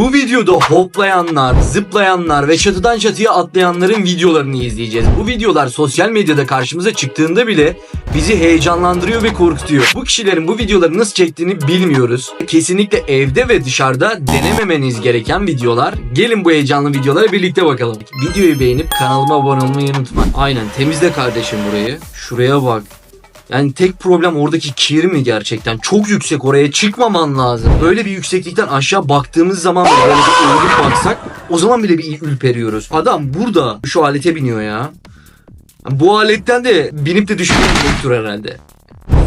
Bu videoda hoplayanlar, zıplayanlar ve çatıdan çatıya atlayanların videolarını izleyeceğiz. Bu videolar sosyal medyada karşımıza çıktığında bile bizi heyecanlandırıyor ve korkutuyor. Bu kişilerin bu videoları nasıl çektiğini bilmiyoruz. Kesinlikle evde ve dışarıda denememeniz gereken videolar. Gelin bu heyecanlı videolara birlikte bakalım. Videoyu beğenip kanalıma abone olmayı unutmayın. Aynen temizle kardeşim burayı. Şuraya bak. Yani tek problem oradaki kir mi gerçekten? Çok yüksek oraya çıkmaman lazım. Böyle bir yükseklikten aşağı baktığımız zaman böyle bir eğilip baksak o zaman bile bir ürperiyoruz. Adam burada şu alete biniyor ya. Bu aletten de binip de düşmeyi yoktur herhalde.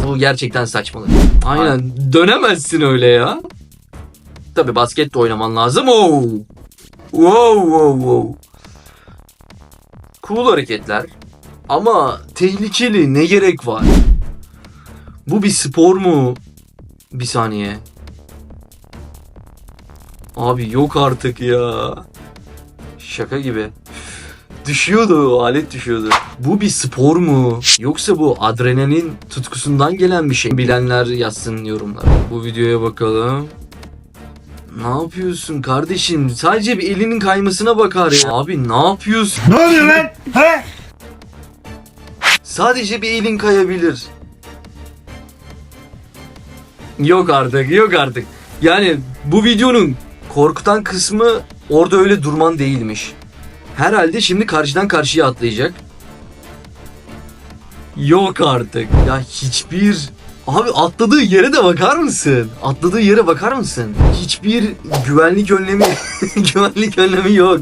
Bu gerçekten saçmalık. Aynen dönemezsin öyle ya. Tabi basket de oynaman lazım. Oo. Wow wow wow. Cool hareketler. Ama tehlikeli ne gerek var? Bu bir spor mu? Bir saniye. Abi yok artık ya. Şaka gibi. Düşüyordu, alet düşüyordu. Bu bir spor mu? Yoksa bu adrenalin tutkusundan gelen bir şey? Bilenler yazsın yorumlara. Bu videoya bakalım. Ne yapıyorsun kardeşim? Sadece bir elinin kaymasına bakar ya. Abi ne yapıyorsun? Ne oluyor lan? He? Sadece bir elin kayabilir. Yok artık, yok artık. Yani bu videonun korkutan kısmı orada öyle durman değilmiş. Herhalde şimdi karşıdan karşıya atlayacak. Yok artık. Ya hiçbir... Abi atladığı yere de bakar mısın? Atladığı yere bakar mısın? Hiçbir güvenlik önlemi güvenlik önlemi yok.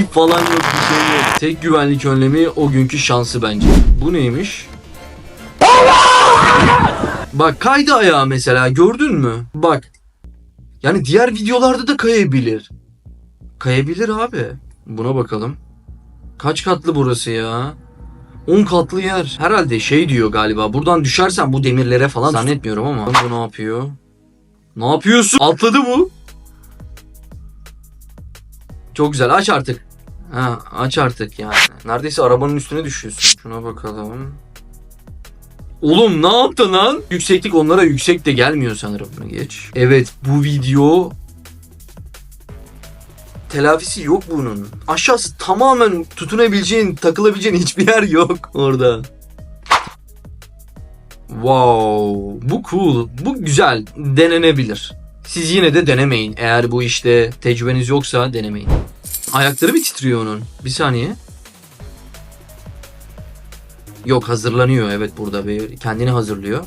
İp falan yok bir şey yok. Tek güvenlik önlemi o günkü şansı bence. Bu neymiş? Bak kaydı ayağı mesela gördün mü? Bak. Yani diğer videolarda da kayabilir. Kayabilir abi. Buna bakalım. Kaç katlı burası ya? 10 katlı yer. Herhalde şey diyor galiba. Buradan düşersen bu demirlere falan zannetmiyorum ama. Bu ne yapıyor? Ne yapıyorsun? Atladı bu. Çok güzel aç artık. Ha aç artık yani. Neredeyse arabanın üstüne düşüyorsun. Şuna bakalım. Oğlum ne yaptın lan? Yükseklik onlara yüksek de gelmiyor sanırım. Geç. Evet bu video telafisi yok bunun. Aşağısı tamamen tutunabileceğin, takılabileceğin hiçbir yer yok orada. Wow, bu cool, bu güzel, denenebilir. Siz yine de denemeyin. Eğer bu işte tecrübeniz yoksa denemeyin. Ayakları bir titriyor onun. Bir saniye. Yok hazırlanıyor evet burada bir kendini hazırlıyor.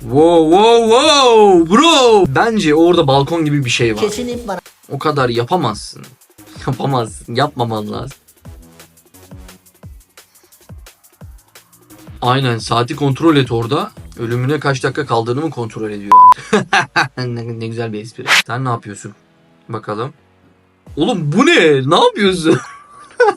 Wow wow wow bro. Bence orada balkon gibi bir şey var. Kesin ip var. O kadar yapamazsın. Yapamazsın. Yapmaman lazım. Aynen saati kontrol et orada. Ölümüne kaç dakika kaldığını mı kontrol ediyor? ne, ne güzel bir espri. Sen ne yapıyorsun? Bakalım. Oğlum bu ne? Ne yapıyorsun?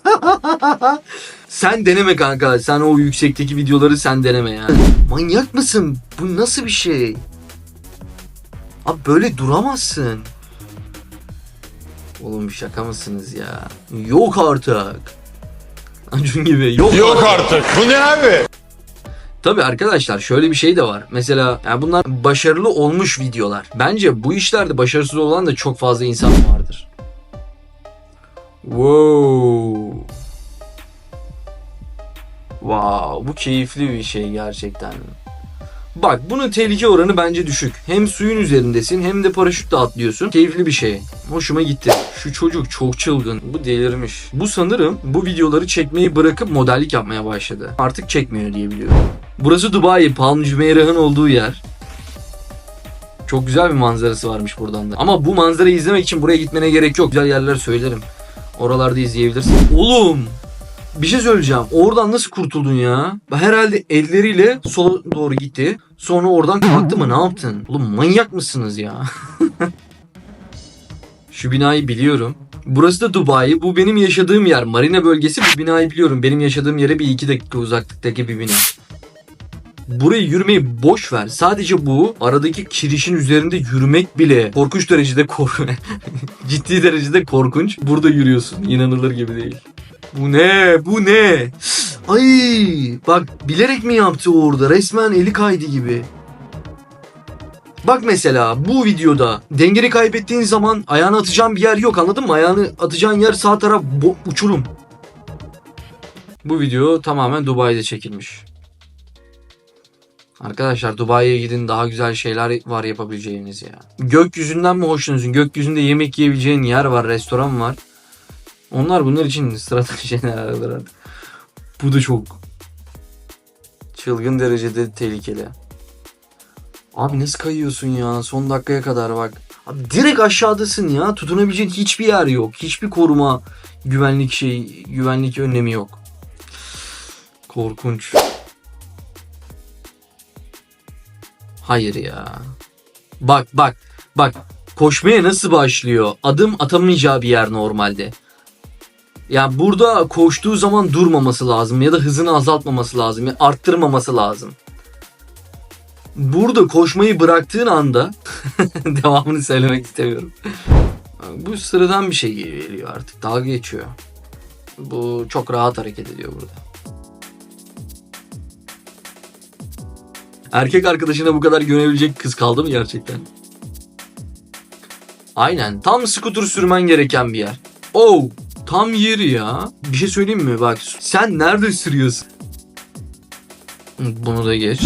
sen deneme kanka. Sen o yüksekteki videoları sen deneme yani. Manyak mısın? Bu nasıl bir şey? Abi böyle duramazsın. Oğlum şaka mısınız ya? Yok artık. Acun gibi. Yok, Yok artık. Bu ne abi? Tabi arkadaşlar şöyle bir şey de var. Mesela yani bunlar başarılı olmuş videolar. Bence bu işlerde başarısız olan da çok fazla insan vardır. Wow. Wow, bu keyifli bir şey gerçekten. Bak bunun tehlike oranı bence düşük. Hem suyun üzerindesin hem de paraşütle atlıyorsun. Keyifli bir şey. Hoşuma gitti. Şu çocuk çok çılgın. Bu delirmiş. Bu sanırım bu videoları çekmeyi bırakıp modellik yapmaya başladı. Artık çekmiyor diye biliyorum. Burası Dubai, Palm Jumeirah'ın olduğu yer. Çok güzel bir manzarası varmış buradan da. Ama bu manzarayı izlemek için buraya gitmene gerek yok. Güzel yerler söylerim. Oralarda izleyebilirsin. Oğlum bir şey söyleyeceğim. Oradan nasıl kurtuldun ya? Herhalde elleriyle sola doğru gitti. Sonra oradan kalktı mı? Ne yaptın? Oğlum manyak mısınız ya? Şu binayı biliyorum. Burası da Dubai. Bu benim yaşadığım yer. Marina bölgesi. Bu binayı biliyorum. Benim yaşadığım yere bir iki dakika uzaklıktaki bir bina. Burayı yürümeyi boş ver. Sadece bu aradaki kirişin üzerinde yürümek bile korkunç derecede kor ciddi derecede korkunç. Burada yürüyorsun. İnanılır gibi değil. Bu ne? Bu ne? Ay! Bak bilerek mi yaptı orada? Resmen eli kaydı gibi. Bak mesela bu videoda dengeni kaybettiğin zaman ayağını atacağın bir yer yok anladın mı? Ayağını atacağın yer sağ taraf uçurum. Bu video tamamen Dubai'de çekilmiş. Arkadaşlar Dubai'ye gidin daha güzel şeyler var yapabileceğiniz ya. Gökyüzünden mi hoşlanıyorsun? Gökyüzünde yemek yiyebileceğin yer var, restoran var. Onlar bunlar için sıradan şeyler. Bu da çok çılgın derecede tehlikeli. Abi nasıl kayıyorsun ya son dakikaya kadar bak. Abi direkt aşağıdasın ya. Tutunabileceğin hiçbir yer yok. Hiçbir koruma, güvenlik şey, güvenlik önlemi yok. Korkunç. Hayır ya. Bak bak bak koşmaya nasıl başlıyor? Adım atamayacağı bir yer normalde. Ya burada koştuğu zaman durmaması lazım ya da hızını azaltmaması lazım ya arttırmaması lazım. Burada koşmayı bıraktığın anda devamını söylemek istemiyorum. Bu sıradan bir şey geliyor artık. Dalga geçiyor. Bu çok rahat hareket ediyor burada. Erkek arkadaşına bu kadar güvenebilecek kız kaldı mı gerçekten? Aynen. Tam skuter sürmen gereken bir yer. Oh! Tam yeri ya. Bir şey söyleyeyim mi? Bak sen nerede sürüyorsun? Bunu da geç.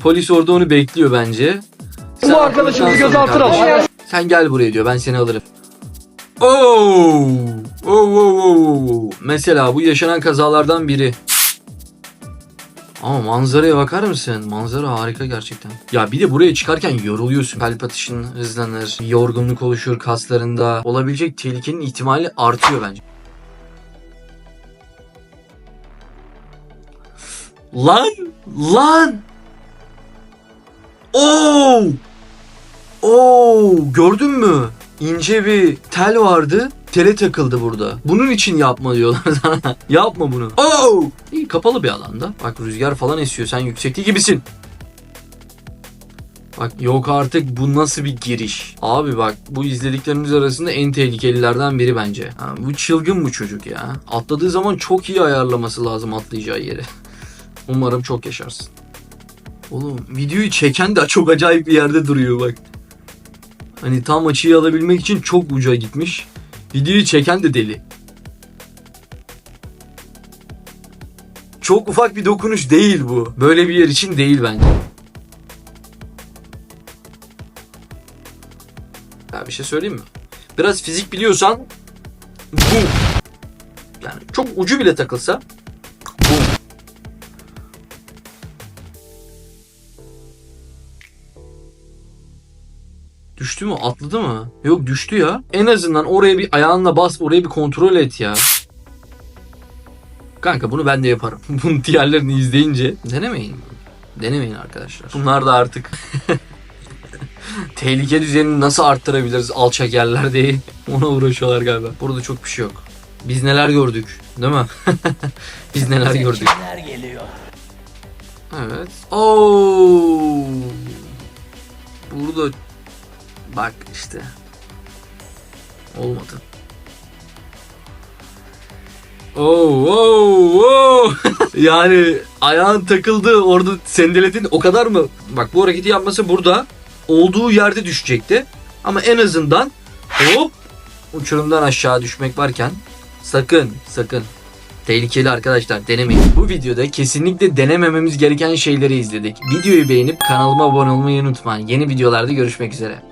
Polis orada onu bekliyor bence. Sen Bu arkadaşımızı gözaltına kardeşim, Sen gel buraya diyor. Ben seni alırım. Oo! Oo, oo, oo, oo. Mesela bu yaşanan kazalardan biri. Ama manzaraya bakar mısın? Manzara harika gerçekten. Ya bir de buraya çıkarken yoruluyorsun. Kalp atışın hızlanır, yorgunluk oluşur kaslarında. Olabilecek tehlikenin ihtimali artıyor bence. Lan! Lan! Oo! Oo! Gördün mü? İnce bir tel vardı. Tele takıldı burada. Bunun için yapma diyorlar sana. yapma bunu. Oo! İyi kapalı bir alanda. Bak rüzgar falan esiyor. Sen yüksekte gibisin. Bak yok artık bu nasıl bir giriş. Abi bak bu izlediklerimiz arasında en tehlikelilerden biri bence. Ha, bu çılgın bu çocuk ya. Atladığı zaman çok iyi ayarlaması lazım atlayacağı yeri. Umarım çok yaşarsın. Oğlum videoyu çeken de çok acayip bir yerde duruyor bak. Hani tam açıyı alabilmek için çok uca gitmiş. Videoyu çeken de deli. Çok ufak bir dokunuş değil bu. Böyle bir yer için değil bence. Ya bir şey söyleyeyim mi? Biraz fizik biliyorsan bu. Yani çok ucu bile takılsa Düştü mü? Atladı mı? Yok düştü ya. En azından oraya bir ayağınla bas, oraya bir kontrol et ya. Kanka bunu ben de yaparım. Bunun diğerlerini izleyince. Denemeyin. Denemeyin arkadaşlar. Bunlar da artık tehlike düzeyini nasıl arttırabiliriz alçak yerler diye ona uğraşıyorlar galiba. Burada çok bir şey yok. Biz neler gördük değil mi? Biz neler gördük. Evet. Oo. Burada bak işte. Olmadı. Oo, oo, oo. yani ayağın takıldı orada sendeledin o kadar mı? Bak bu hareketi yapması burada olduğu yerde düşecekti. Ama en azından hop uçurumdan aşağı düşmek varken sakın sakın Tehlikeli arkadaşlar denemeyin. Bu videoda kesinlikle denemememiz gereken şeyleri izledik. Videoyu beğenip kanalıma abone olmayı unutmayın. Yeni videolarda görüşmek üzere.